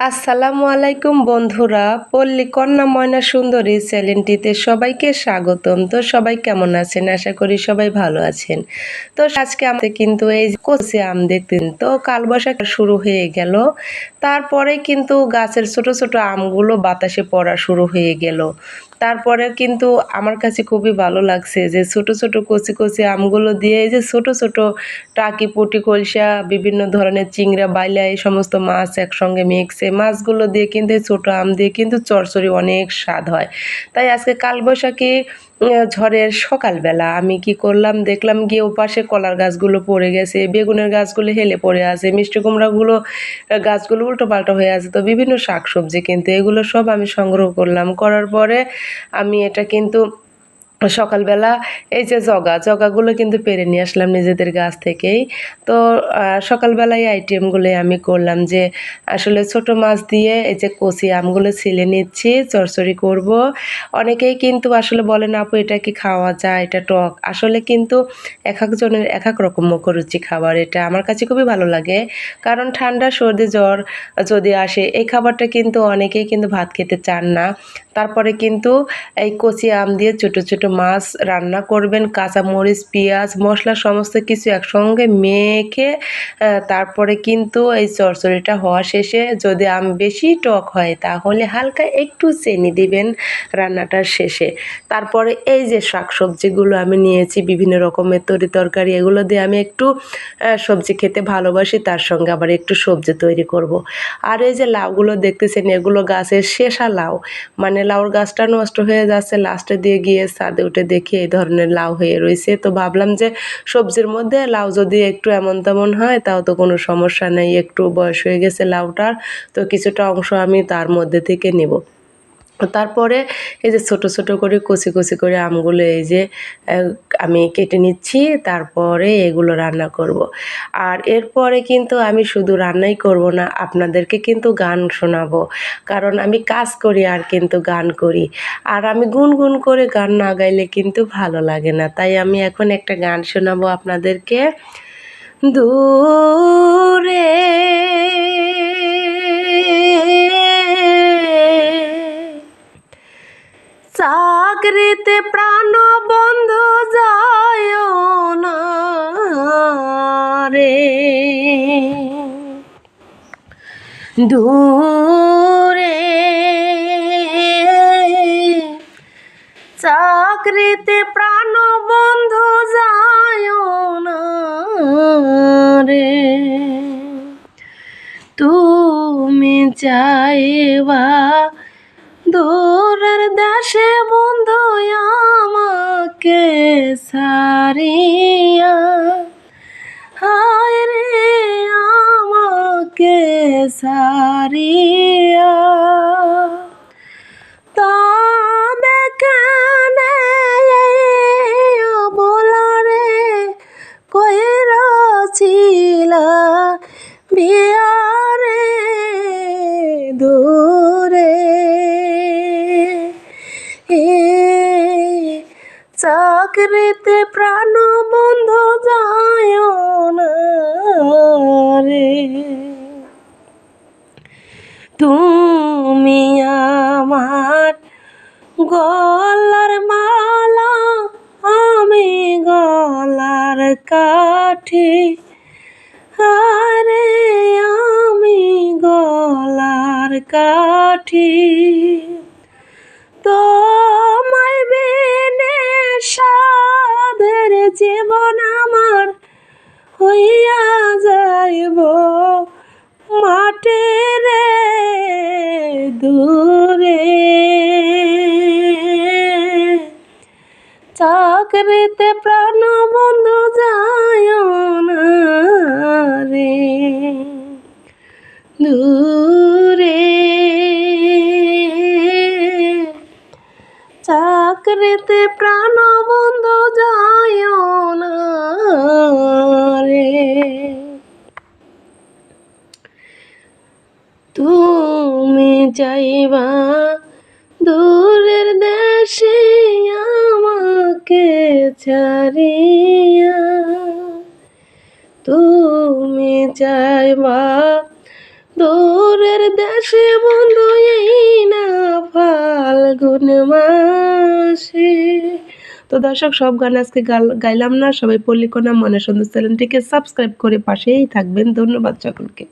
আসসালামু আলাইকুম বন্ধুরা, পল্লী কন্যা ময়না সুন্দরী চ্যানেলটিতে সবাইকে স্বাগতম। তো সবাই কেমন আছেন? আশা করি সবাই ভালো আছেন। তো আজকে আমাদের কিন্তু এই কচি আম দেখতেন তো কালবৈশাখ শুরু হয়ে গেল। তারপরে কিন্তু গাছের ছোট ছোট আমগুলো বাতাসে পড়া শুরু হয়ে গেল। তারপরে কিন্তু আমার কাছে খুবই ভালো লাগছে যে ছোট ছোট কচি কচি আমগুলো দিয়ে এই যে ছোট ছোট টাকি পুটি কলসা বিভিন্ন ধরনের চিংড়া, বাইলা, এই সমস্ত মাছ একসঙ্গে মিক্সে মাছগুলো দিয়ে কিন্তু ছোটো আম দিয়ে কিন্তু চরচরি অনেক স্বাদ হয়। তাই আজকে কালবৈশাখী ঝড়ের সকালবেলা আমি কি করলাম? দেখলাম গিয়ে ওপাশে কলার গাছগুলো পড়ে গেছে, বেগুনের গাছগুলো হেলে পড়ে আছে, মিষ্টি কুমড়াগুলো গাছগুলো উল্টো পাল্টা হয়ে আছে। তো বিভিন্ন শাকসবজি কিন্তু এগুলো সব আমি সংগ্রহ করলাম। করার পরে আমি এটা কিন্তু সকালবেলা এই যে জগা, জগাগুলো কিন্তু পেরে নিয়ে আসলাম নিজেদের গাছ থেকেই। তো সকালবেলায় আইটেমগুলো আমি করলাম যে, আসলে ছোট মাছ দিয়ে এই যে কচি আমগুলো ছিলে নিচ্ছি চরচড়ি করব। অনেকেই কিন্তু আসলে বলেন আপু, এটা কি খাওয়া যায়? এটা টক। আসলে কিন্তু এক একজনের এক এক রকম মুখরুচি খাবার এটা। আমার কাছে খুবই ভালো লাগে। কারণ ঠান্ডা, সর্দি, জ্বর যদি আসে, এই খাবারটা কিন্তু অনেকেই কিন্তু ভাত খেতে চান না। তারপরে কিন্তু এই কচি আম দিয়ে ছোটো ছোটো মাছ রান্না করবেন কাঁচা মরিচ পেঁয়াজ, মশলা সমস্ত কিছু একসঙ্গে মেখে তারপরে কিন্তু এই চরচড়িটা হওয়া শেষে যদি আম বেশি টক হয় তাহলে হালকা একটু চেনি দিবেন রান্নাটার শেষে তারপরে এই যে শাক সবজিগুলো আমি নিয়েছি, বিভিন্ন রকমের তরি তরকারি, এগুলো দিয়ে আমি একটু সবজি খেতে ভালোবাসি, তার সঙ্গে আবার একটু সবজি তৈরি করব। আর এই যে লাউগুলো দেখতেছেন, এগুলো গাছের শেষা লাউ মানে লাউর গাছটা নষ্ট হয়ে যাচ্ছে, লাস্টে দিয়ে গিয়ে ছাদে উঠে দেখি এই ধরনের লাউ হয়ে রয়েছে তো ভাবলাম যে সবজির মধ্যে লাউ যদি একটু এমন তেমন হয়, তাও তো কোনো সমস্যা নেই, একটু বয়স হয়ে গেছে লাউটার, তো কিছুটা অংশ আমি তার মধ্যে থেকে নেব। তারপরে এই যে ছোট ছোট করে, কচি কচি করে আমগুলো এই যে আমি কেটে নিচ্ছি, তারপরে এগুলো রান্না করব। আর এরপরে কিন্তু আমি শুধু রান্নাই করব না, আপনাদেরকে কিন্তু গান শোনাবো। কারণ আমি কাজ করি আর কিন্তু গান করি। আর আমি গুনগুন করে গান না গাইলে কিন্তু ভালো লাগে না। তাই আমি এখন একটা গান শোনাবো আপনাদেরকে। দূরে চাকরিতে প্রাণ বন্ধু যায় না রে। দূরে চাকরিতে প্রাণ বন্ধু যায় না রে। তুমি চাইবা দূরের দেশে বন্ধু আমাকে সারিয়া হায় রে আমাকে সারিয়া চাকরিতে প্রাণ বন্ধ যায় না রে। তুমি আমার গলার মালা, আমি গলার কাঠি। আরে, আমি গলার কাঠি। তোমায় জীবন আমার হইয়া যাইব। মাঠে রে দূরে। চাকরিতে প্রাণ বন্ধু যায় না রে। দূরে। চাকরিতে প্রাণ বন্ধু যায় না রে। তুমি যাইবা দূরের দেশে আমাকে ছাড়িয়া। তুমি যাইবা দূরের দেশে বন্ধু এই না ফাল্গুন মাসে। তো দর্শক, সব গান আজকে গাইলাম না, সবাই পল্লিকোনা মনে সুন্দর চ্যানেলটিকে সাবস্ক্রাইব করে পাশেই থাকবেন। ধন্যবাদ সকলকে।